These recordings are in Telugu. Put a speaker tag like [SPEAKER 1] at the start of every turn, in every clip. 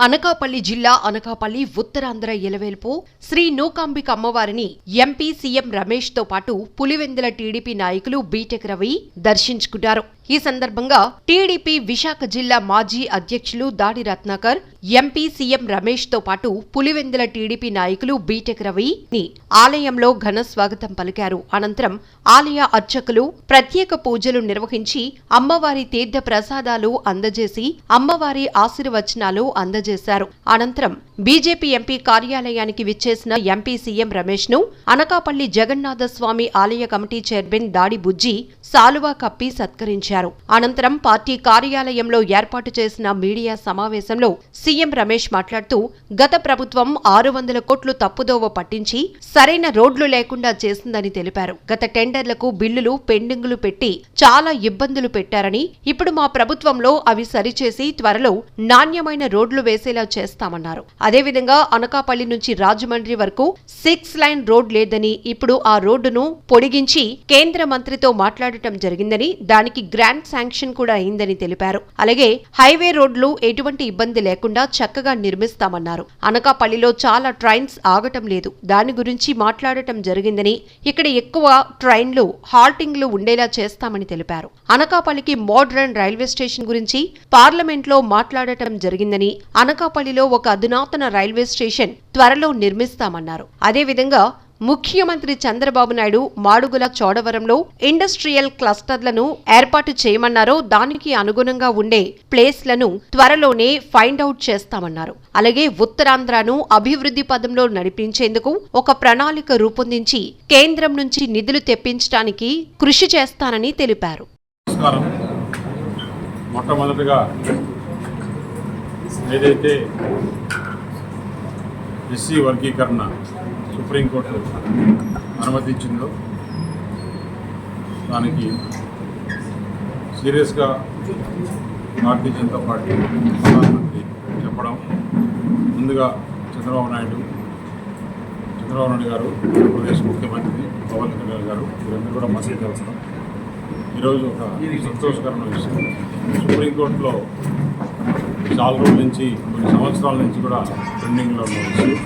[SPEAKER 1] అనకాపల్లి జిల్లా అనకాపల్లి ఉత్తరాంధ్ర ఎలవేల్పు శ్రీ నూకాంబిక అమ్మవారిని ఎంపీ సీఎం రమేష్తో పాటు పులివెందుల టీడీపీ నాయకులు బీటెక్ రవి దర్శించుకున్నారు ఈ సందర్భంగా టీడీపీ విశాఖ జిల్లా మాజీ అధ్యక్షులు దాడి రత్నాకర్ ఎంపీ సీఎం రమేష్తో పాటు పులివెందుల టీడీపీ నాయకులు బీటెక్ రవి ని ఆలయంలో ఘన స్వాగతం పలికారు. అనంతరం ఆలయ అర్చకులు ప్రత్యేక పూజలు నిర్వహించి అమ్మవారి తీర్థ ప్రసాదాలు అందజేసి అమ్మవారి ఆశీర్వచనాలు అందజేశారు. అనంతరం బీజేపీ ఎంపీ కార్యాలయానికి విచ్చేసిన ఎంపీ సీఎం రమేష్ను అనకాపల్లి జగన్నాథస్వామి ఆలయ కమిటీ చైర్మన్ దాడి బుజ్జి సాలువా కప్పి సత్కరించారు. అనంతరం పార్టీ కార్యాలయంలో ఏర్పాటు చేసిన మీడియా సమావేశంలో సీఎం రమేష్ మాట్లాడుతూ గత ప్రభుత్వం ఆరు వందల కోట్లు తప్పుదోవ పట్టించి సరైన రోడ్లు లేకుండా చేసిందని తెలిపారు. గత టెండర్లకు బిల్లులు పెండింగులు పెట్టి చాలా ఇబ్బందులు పెట్టారని ఇప్పుడు మా ప్రభుత్వంలో అవి సరిచేసి త్వరలో నాణ్యమైన రోడ్లు వేసేలా చేస్తామన్నారు. అదేవిధంగా అనకాపల్లి నుంచి రాజమండ్రి వరకు సిక్స్ లైన్ రోడ్ లేదని ఇప్పుడు ఆ రోడ్డును పొడిగించి కేంద్ర మంత్రితో మాట్లాడటం జరిగిందని దానికి గ్రాండ్ శాంక్షన్ కూడా అయిందని తెలిపారు. అలాగే హైవే రోడ్లు ఎటువంటి ఇబ్బంది లేకుండా చక్కగా నిర్మిస్తామన్నారు. అనకాపల్లిలో చాలా ట్రైన్స్ ఆగటం లేదు. దాని గురించి మాట్లాడటం జరిగిందని ఇక్కడ ఎక్కువ ట్రైన్లు హాల్టింగ్లు ఉండేలా చేస్తామని తెలిపారు. అనకాపల్లికి మోడ్రన్ రైల్వే స్టేషన్ గురించి పార్లమెంట్లో మాట్లాడటం జరిగిందని అనకాపల్లిలో ఒక అధునాతన రైల్వే స్టేషన్ త్వరలో నిర్మిస్తామన్నారు. అదేవిధంగా ముఖ్యమంత్రి చంద్రబాబు నాయుడు మాడుగుల చోడవరంలో ఇండస్ట్రియల్ క్లస్టర్లను ఏర్పాటు చేయమన్నారో దానికి అనుగుణంగా ఉండే ప్లేస్లను త్వరలోనే ఫైండ్ అవుట్ చేస్తామన్నారు. అలాగే ఉత్తరాంధ్రను అభివృద్ధి పదంలో నడిపించేందుకు ఒక ప్రణాళిక రూపొందించి కేంద్రం నుంచి నిధులు తెప్పించడానికి కృషి చేస్తానని తెలిపారు.
[SPEAKER 2] మొట్టమొదటిగా ఏదైతే ఎస్సీ వర్గీకరణ సుప్రీంకోర్టు అనుమతించిందో దానికి సీరియస్గా భారతీయ జనతా పార్టీ ప్రధానమంత్రి చెప్పడం ముందుగా చంద్రబాబు నాయుడు చంద్రబాబు నాయుడు గారు ఆంధ్రప్రదేశ్ ముఖ్యమంత్రి పవన్ కళ్యాణ్ గారు వీరందరూ కూడా మసీదు అవసరం ఈరోజు ఒక సంతోషకరమైన విషయం. సుప్రీంకోర్టులో చాలా రోజుల నుంచి కొన్ని సంవత్సరాల నుంచి కూడా పెండింగ్లో ఉన్న విషయం.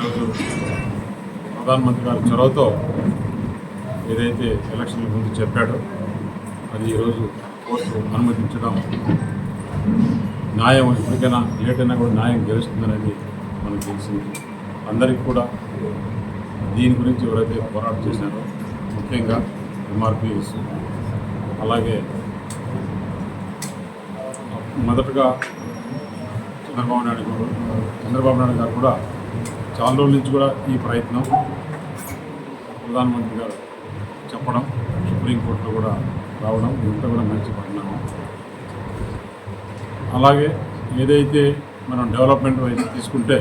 [SPEAKER 2] ఈరోజు ప్రధానమంత్రి గారి చొరవతో ఏదైతే ఎలక్షన్ల ముందు చెప్పాడో అది ఈరోజు కోర్టు అనుమతించడం న్యాయం ఎప్పటికైనా లేట్ అయినా కూడా న్యాయం గెలుస్తుందనేది మనకు తెలిసింది. అందరికీ కూడా దీని గురించి ఎవరైతే పోరాటం చేశారో ముఖ్యంగా ఎంఆర్పిఎస్ అలాగే మొదటగా చంద్రబాబు నాయుడు గారు చంద్రబాబు నాయుడు గారు కూడా చాలా రోజుల నుంచి కూడా ఈ ప్రయత్నం ప్రధానమంత్రి గారు చెప్పడం సుప్రీంకోర్టులో కూడా రావడం ఇంత కూడా మంచి పరిణామం. అలాగే ఏదైతే మనం డెవలప్మెంట్ వైపు తీసుకుంటే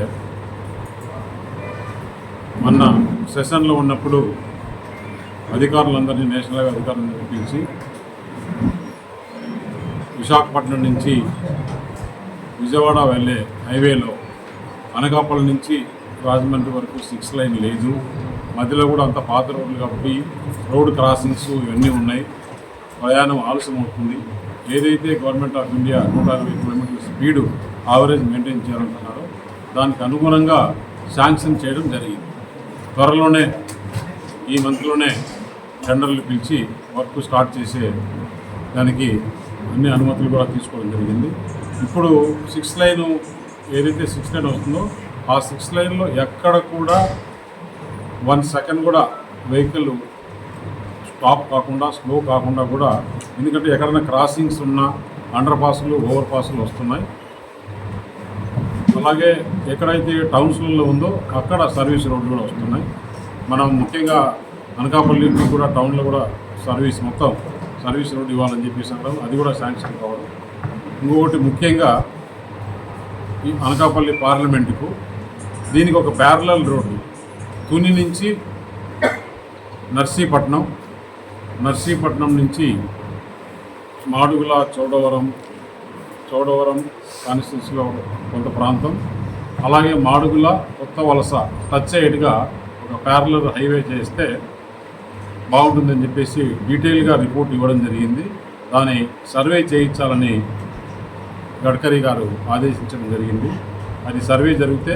[SPEAKER 2] మొన్న సెషన్లో ఉన్నప్పుడు అధికారులందరినీ నేషనల్ అధికారులను పిలిచి విశాఖపట్నం నుంచి విజయవాడ వెళ్ళే హైవేలో అనకాపల్లి నుంచి రాజమండ్రి వరకు సిక్స్ లైన్ లేదు. మధ్యలో కూడా అంత పాత రోడ్లు కాబట్టి రోడ్ క్రాసింగ్స్ ఇవన్నీ ఉన్నాయి. ప్రయాణం ఆలస్యం అవుతుంది ఏదైతే గవర్నమెంట్ ఆఫ్ ఇండియా నూట అరవై కిలోమీటర్ల స్పీడు ఆవరేజ్ మెయింటైన్ చేయాలంటున్నారో దానికి అనుగుణంగా శాంక్షన్ చేయడం జరిగింది. త్వరలోనే ఈ మంత్లోనే టెండర్లు పిలిచి వర్క్ స్టార్ట్ చేసే దానికి అన్ని అనుమతులు కూడా తీసుకోవడం జరిగింది. ఇప్పుడు సిక్స్ లైన్ ఏదైతే సిక్స్ లైన్ వస్తుందో ఆ సిక్స్ లైన్లో ఎక్కడ కూడా వన్ సెకండ్ కూడా వెహికల్ స్టాప్ కాకుండా స్లో కాకుండా కూడా ఎందుకంటే ఎక్కడైనా క్రాసింగ్స్ ఉన్నా అండర్ పాస్లు ఓవర్ పాస్లు వస్తున్నాయి. అలాగే ఎక్కడైతే టౌన్స్లలో ఉందో అక్కడ సర్వీస్ రోడ్లు కూడా వస్తున్నాయి. మనం ముఖ్యంగా అనకాపల్లి కూడా టౌన్లో కూడా సర్వీస్ మొత్తం సర్వీస్ రోడ్ ఇవ్వాలని చెప్పేసి అంటారు. అది కూడా శాంక్షన్ కావడం. ఇంకొకటి ముఖ్యంగా ఈ అనకాపల్లి పార్లమెంటుకు దీనికి ఒక ప్యారలల్ రోడ్డు తుని నుంచి నర్సీపట్నం నర్సీపట్నం నుంచి మాడుగుల చౌడవరం చౌడవరం కాన్స్టిట్యూన్సీలో కొంత ప్రాంతం. అలాగే మాడుగుల కొత్త వలస టచ్ అయ్యేట్టుగా ఒక ప్యారలర్ హైవే చేస్తే బాగుంటుందని చెప్పేసి డీటెయిల్గా రిపోర్ట్ ఇవ్వడం జరిగింది. దాని సర్వే చేయించాలని గడ్కరీ గారు ఆదేశించడం జరిగింది. అది సర్వే జరిగితే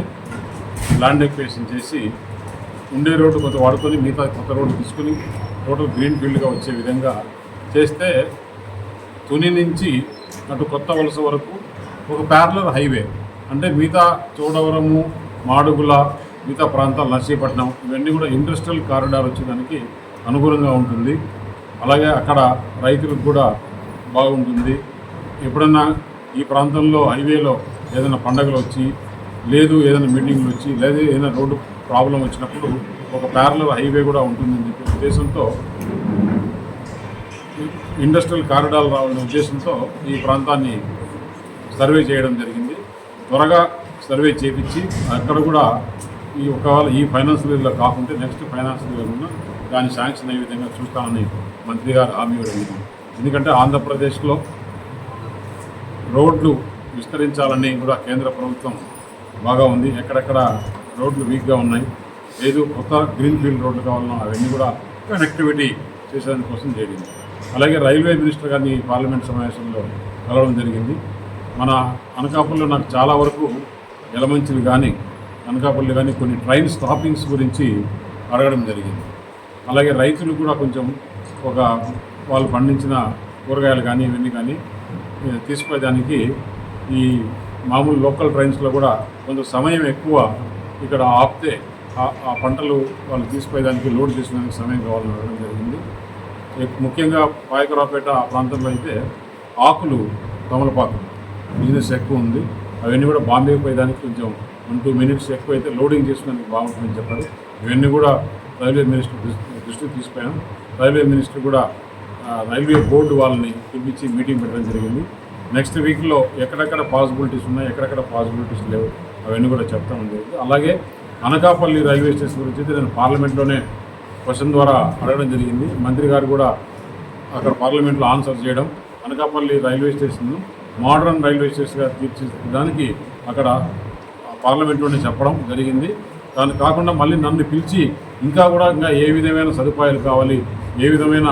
[SPEAKER 2] ల్యాండ్ ఎక్వేషన్ చేసి ఉండే రోడ్డు కొంత వాడుకొని మిగతా కొత్త రోడ్డు తీసుకుని టోటల్ గ్రీన్ ఫీల్డ్గా వచ్చే విధంగా చేస్తే తుని నుంచి అటు కొత్త వలస వరకు ఒక ప్యారలర్ హైవే అంటే మిగతా చోడవరము మాడుగుల మిగతా ప్రాంతాలు నర్సీపట్నం ఇవన్నీ కూడా ఇండస్ట్రియల్ కారిడార్ వచ్చేదానికి అనుగుణంగా ఉంటుంది. అలాగే అక్కడ రైతులకు కూడా బాగుంటుంది. ఎప్పుడన్నా ఈ ప్రాంతంలో హైవేలో ఏదైనా పండగలు వచ్చి లేదు ఏదైనా మీటింగ్లు వచ్చి లేదా ఏదైనా రోడ్డు ప్రాబ్లం వచ్చినప్పుడు ఒక ప్యారలర్ హైవే కూడా ఉంటుందని చెప్పే ఉద్దేశంతో ఇండస్ట్రియల్ కారిడార్ రావాలనే ఉద్దేశంతో ఈ ప్రాంతాన్ని సర్వే చేయడం జరిగింది. త్వరగా సర్వే చేపించి అక్కడ కూడా ఈ ఒకవేళ ఈ ఫైనాన్షియల్ ఇయర్లో కాకుంటే నెక్స్ట్ ఫైనాన్షియల్ ఇయర్ ఉన్న దాన్ని శాంక్షన్ అయ్యే విధంగా చూస్తామని మంత్రి గారు హామీ ఇవ్వడం ఎందుకంటే ఆంధ్రప్రదేశ్లో రోడ్లు విస్తరించాలని కూడా కేంద్ర ప్రభుత్వం బాగా ఉంది. ఎక్కడెక్కడ రోడ్లు వీక్గా ఉన్నాయి. లేదు కొత్త గ్రీన్ ఫీల్డ్ రోడ్లు కావాలన్నా అవన్నీ కూడా కనెక్టివిటీ చేసేదానికోసం జరిగింది. అలాగే రైల్వే మినిస్టర్ గారిని ఈ పార్లమెంట్ సమావేశంలో కలవడం జరిగింది. మన అనకాపల్లిలో నాకు చాలా వరకు ఎలమంచిలు కానీ అనకాపల్లి కానీ కొన్ని ట్రైన్ స్టాపింగ్స్ గురించి అడగడం జరిగింది. అలాగే రైతులు కూడా కొంచెం ఒక వాళ్ళు పండించిన కూరగాయలు కానీ ఇవన్నీ కానీ ఏ, తీసుకుపోయేదానికి ఈ మామూలు లోకల్ ట్రైన్స్లో కూడా కొంత సమయం ఎక్కువ ఇక్కడ ఆపితే ఆ- ఆ పంటలు వాళ్ళు తీసుకుపోయేదానికి లోడ్ చేసుకునేందుకు సమయం కావాలని అడగడం జరిగింది. ముఖ్యంగా పాయకరావుపేట ఆ ప్రాంతంలో అయితే ఆకులు తమలపాకు బిజినెస్ ఎక్కువ ఉంది. అవన్నీ కూడా బాంబే పోయేదానికి కొంచెం వన్ టూ మినిట్స్ ఎక్కువ అయితే లోడింగ్ చేసుకునేందుకు బాగుంటుందని చెప్పారు. ఇవన్నీ కూడా రైల్వే మినిస్టర్ దృష్టికి తీసుకుపోయాం. రైల్వే మినిస్టర్ కూడా రైల్వే బోర్డు వాళ్ళని పిలిపించి మీటింగ్ పెట్టడం జరిగింది. నెక్స్ట్ వీక్లో ఎక్కడెక్కడ పాసిబిలిటీస్ ఉన్నాయి ఎక్కడెక్కడ పాసిబిలిటీస్ లేవు అవన్నీ కూడా చెప్తాం జరిగింది అలాగే అనకాపల్లి రైల్వే స్టేషన్ గురించి అయితే నేను పార్లమెంట్లోనే క్వశ్చన్ ద్వారా అడగడం జరిగింది. మంత్రి గారు కూడా అక్కడ పార్లమెంట్లో ఆన్సర్ చేయడం అనకాపల్లి రైల్వే స్టేషన్ను మోడర్న్ రైల్వే స్టేషన్గా తీర్చిదానికి అక్కడ పార్లమెంట్లోనే చెప్పడం జరిగింది. దాని కాకుండా మళ్ళీ నన్ను పిలిచి ఇంకా కూడా ఇంకా ఏ విధమైన సదుపాయాలు కావాలి ఏ విధమైన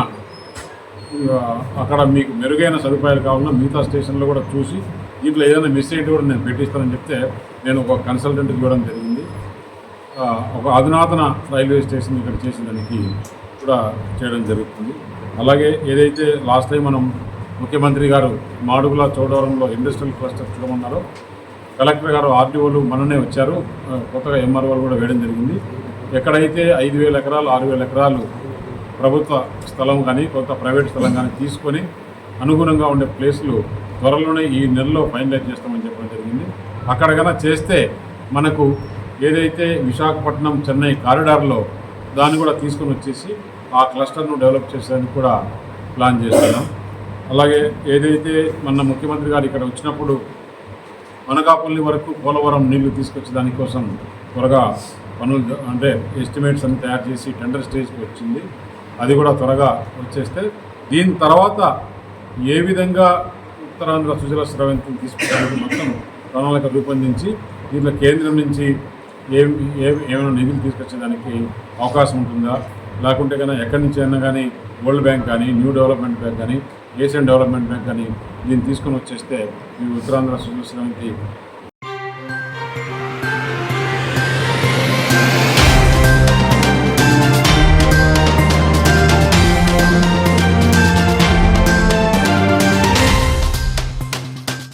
[SPEAKER 2] అక్కడ మీకు మెరుగైన సదుపాయాలు కావాలన్నా మిగతా స్టేషన్లో కూడా చూసి దీంట్లో ఏదైనా మిస్ అయితే కూడా నేను పెట్టిస్తానని చెప్తే నేను ఒక కన్సల్టెంట్కి ఇవ్వడం జరిగింది. ఒక అధునాతన రైల్వే స్టేషన్ ఇక్కడ చేసేదానికి కూడా చేయడం జరుగుతుంది. అలాగే ఏదైతే లాస్ట్ టైం మనం ముఖ్యమంత్రి గారు మాడుగుల చోడవరంలో ఇండస్ట్రియల్ క్లస్టర్ చూడమన్నారో కలెక్టర్ గారు ఆర్డీఓలు మననే వచ్చారు. కొత్తగా ఎంఆర్ఓలు కూడా వేయడం జరిగింది. ఎక్కడైతే ఐదు వేల ఎకరాలు ఆరు వేల ఎకరాలు ప్రభుత్వ స్థలం కానీ కొంత ప్రైవేట్ స్థలం కానీ తీసుకొని అనుగుణంగా ఉండే ప్లేస్లు త్వరలోనే ఈ నెలలో ఫైనలైజ్ చేస్తామని చెప్పడం జరిగింది. అక్కడ కన్నా చేస్తే మనకు ఏదైతే విశాఖపట్నం చెన్నై కారిడార్లో దాన్ని కూడా తీసుకొని వచ్చేసి ఆ క్లస్టర్ను డెవలప్ చేసేందుకు కూడా ప్లాన్ చేస్తున్నాం. అలాగే ఏదైతే మన ముఖ్యమంత్రి గారు ఇక్కడ వచ్చినప్పుడు అనకాపల్లి వరకు పోలవరం నీళ్ళు తీసుకొచ్చే దానికోసం త్వరగా పనులు అంటే ఎస్టిమేట్స్ అన్ని తయారు చేసి టెండర్ స్టేజ్కి వచ్చింది. అది కూడా త్వరగా వచ్చేస్తే దీని తర్వాత ఏ విధంగా ఉత్తరాంధ్ర సుజల స్రవంతిని తీసుకుంటానికి మొత్తం ప్రణాళిక రూపొందించి దీంట్లో కేంద్రం నుంచి ఏ ఏ ఏమైనా నిధులు తీసుకొచ్చేదానికి అవకాశం ఉంటుందా? లేకుంటే కన్నా ఎక్కడి నుంచి అయినా కానీ వరల్డ్ బ్యాంక్ కానీ న్యూ డెవలప్మెంట్ బ్యాంక్ కానీ ఏషియన్ డెవలప్మెంట్ బ్యాంక్ కానీ దీన్ని తీసుకొని వచ్చేస్తే ఈ ఉత్తరాంధ్ర సుజల స్రవంతి